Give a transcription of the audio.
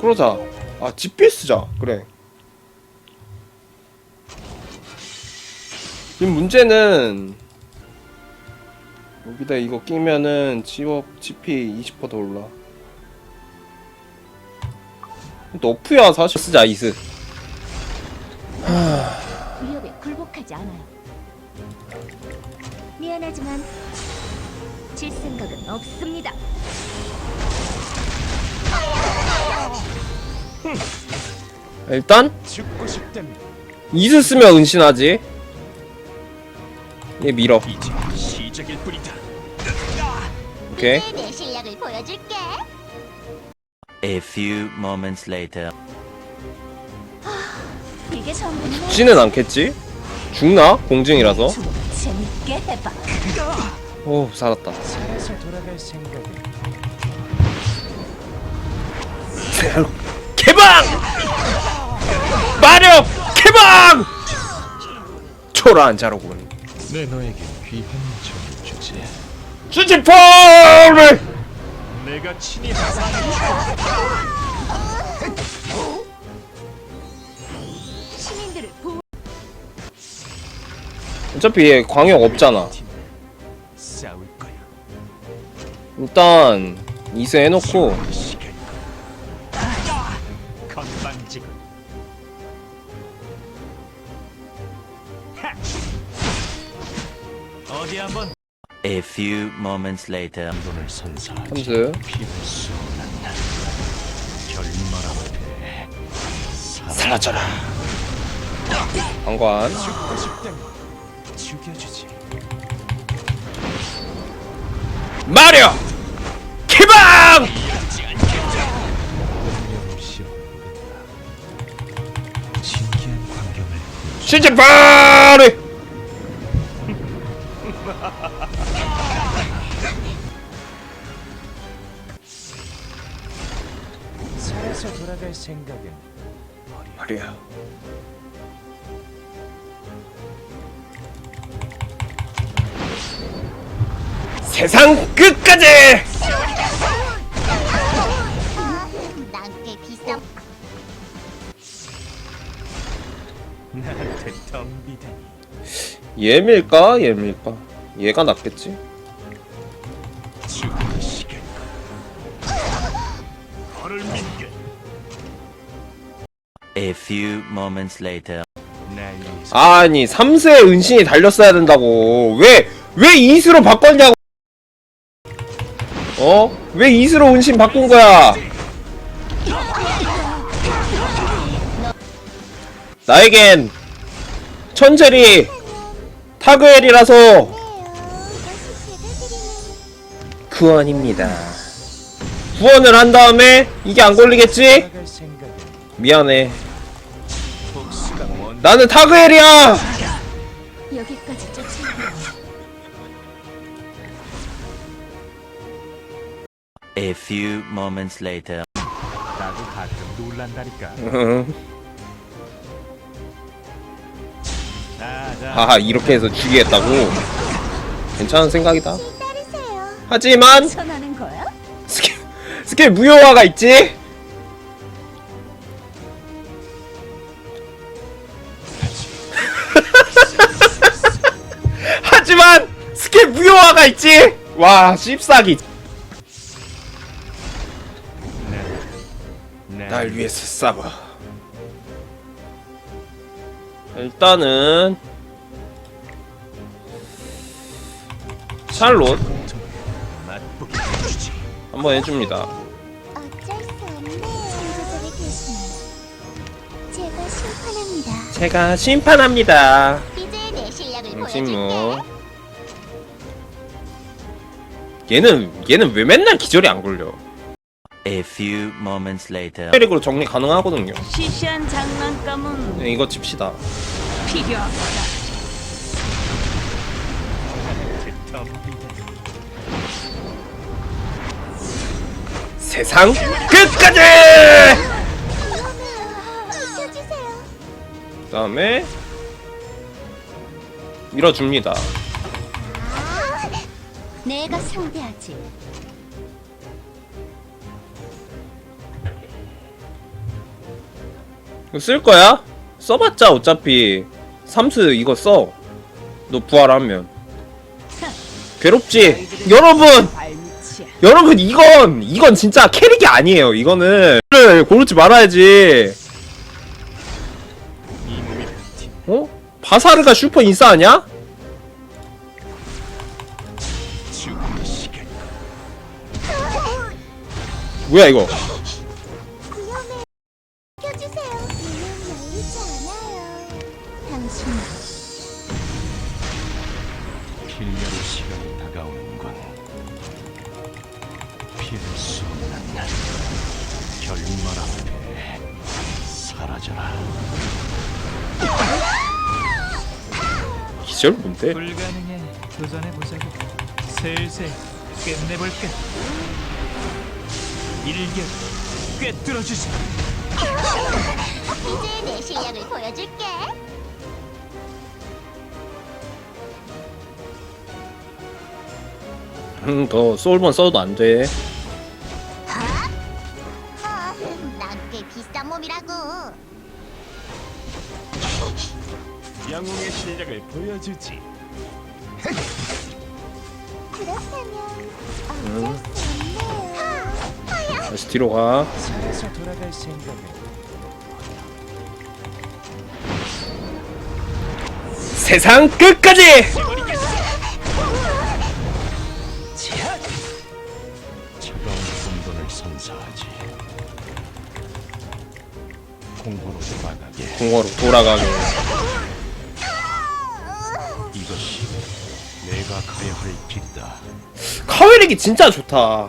그러자. 아, 쓰자. 그래. 지금 문제는 여기다 이거 끼면은 지업 GP 20%더 올라. 너프야 사실 쓰자 이스. 위협에 굴복하지 않아요. 미안하지만 질 생각은 없습니다. 일단 죽고 싶다면 이스 쓰면 은신하지. 얘 밀어. 이제 시작일 뿐이다. 오케이. 이제 내 실력을 보여줄게. A few moments later. 이게 전부는 죽지는 않겠지? 죽나? 공증이라서. 재밌게 해봐. 오 살았다. 살아서 돌아갈! 마력 개방! 초라한 자로군. 내 너에게 귀한 점을 주지. 수지포를 내가 친히 시민들을 보호. 어차피 얘 광역 없잖아. 싸울 거야. 일단 이스 해놓고 A few moments later. 돈을 선사하지. 함수 피를 쏘는 결말 앞에 사라져라. 방관 죽여주지. 운명을 시험해보겠다. 신기한 광경을 보여주. 생각은 말이야. 세상 끝까지! 난꽤 비싼. 나한테 덤비다니. 얘밀까? 얘밀까? 얘가 낫겠지? A few moments later. 아니 3세에 은신이 달렸어야 된다고 왜 왜 이수로 바꿨냐고 어? 왜 이수로 은신 바꾼 거야 나에겐 천젤이 타그엘이라서 구원입니다 구원을 한 다음에 이게 안 걸리겠지? 미안해. 나는 타그엘이야 여기까지 쫓아오면 A few moments later. 나도 가끔 놀란다니까. 자, 자. 아 이렇게 해서 죽이겠다고 괜찮은 생각이다 따르세요. 하지만 거야? 스킬 스킬 무효화가 있지 하지만 스킬 무효화가 있지 와 씹싸기 네. 날 위해서 싸봐 일단은 샬롯. 한번 해줍니다 어쩔 수 제가 심판합니다. 제가 심판합니다 이제 내 실력을 임신무 보여줄게. 얘는 얘는 왜 맨날 기절이 안 걸려 A few moments later. 페릭으로 정리 가능하거든요 시시한 장난감은 네, 이거 칩시다 필요합니다. 덤비다니. 세상 끝까지 지켜주세요. 그 다음에 밀어줍니다 내가 상대하지. 이거 쓸 거야? 써봤자 어차피 삼스 이거 써. 너 부활하면. 괴롭지? 여러분! 여러분 이건 이건 진짜 캐릭이 아니에요. 이거는 를 고르지 말아야지. 어? 바사르가 슈퍼 인싸 아니야? 뭐야 이거? 위험해. 켜주세요. 문은 열리지 않아요. 당신 필멸의 시간이 다가오는군. 피할 수 없는 날. 결말 앞에 사라져라. 기절 뭔데? 불가능해. 도전해 보자고. 슬슬 끝내볼까? 일격 꿰뚫어주지. 이제 내 실력을 보여줄게. 음, 더 소울본 써도 안 돼. 아, 난꽤 비싼 몸이라고. 영웅의 실력을 보여주지. 그렇다면 어쩔 수 없네요. 다시 뒤로 가. 살아서 돌아갈 생각은 세상 끝까지! 차가운 혼돈을 선사하지. 공허로 돌아가게. 공허로 돌아가게. 내가 가야 할 길이다. 카웨릭이 진짜 좋다.